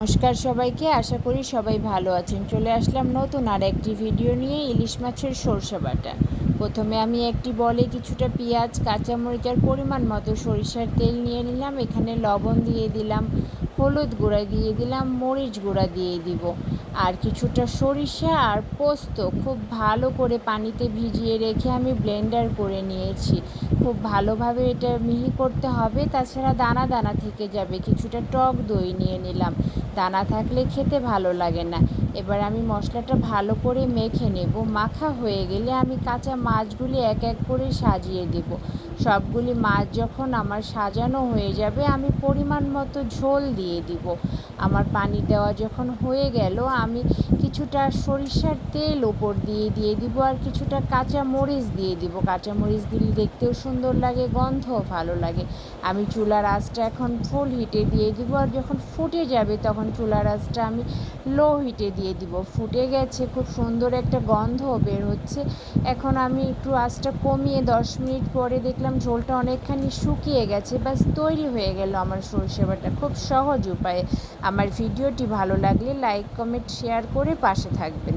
নমস্কার সবাইকে, আশা করি সবাই ভালো আছেন। চলে আসলাম নতুন আর একটি ভিডিও নিয়ে ইলিশ মাছের সরষে বাটা। প্রথমে আমি একটি বলে কিছুটা পেঁয়াজ, কাঁচামরিচ আর পরিমাণ মতো সরিষার তেল নিয়ে নিলাম। এখানে লবণ দিয়ে দিলাম হলুদ গুঁড়া দিয়ে দিলাম, মরিচ গুঁড়া দিয়ে দিব। আর কিছুটা সরিষা আর পোস্ত খুব ভালো করে পানিতে ভিজিয়ে রেখে আমি ব্লেন্ডার করে নিয়েছি। খুব ভালোভাবে এটা মিহি করতে হবে, তাছাড়া দানা দানা থেকে যাবে। কিছুটা টক দই নিয়ে নিলাম। দানা থাকলে খেতে ভালো লাগে না। এবার আমি মশলাটা ভালো করে মেখে নেব। মাখা হয়ে গেলে আমি কাঁচা মাছগুলি এক এক করে সাজিয়ে দেব। সবগুলি মাছ যখন আমার সাজানো হয়ে যাবে, আমি পরিমাণ মতো ঝোল দিয়ে দিব। আমার পানি দেওয়া যখন হয়ে গেল, আমি কিছুটা সরিষার তেল ওপর দিয়ে দিয়ে দিব আর কিছুটা কাঁচা মরিচ দিয়ে দিব। কাঁচা মরিচ দিলে দেখতেও সুন্দর লাগে, গন্ধও ভালো লাগে। আমি চুলার আঁচটা এখন ফুল হিটে দিয়ে দিব আর যখন ফুটে যাবে তখন চুলার আঁচটা আমি লো হিটে দিয়ে দিব। ফুটে গেছে, খুব সুন্দর একটা গন্ধ বের হচ্ছে। এখন আমি একটু আঁচটা কমিয়ে দশ মিনিট পরে দেখলাম ঝোলটা অনেকখানি শুকিয়ে গেছে, ব্যাস তৈরি হয়ে গেল আমার সরষে বাটা। খুব সহজ উপায়ে। আমার ভিডিওটি ভালো লাগলে লাইক কমেন্ট শেয়ার করে পাশে থাকবেন।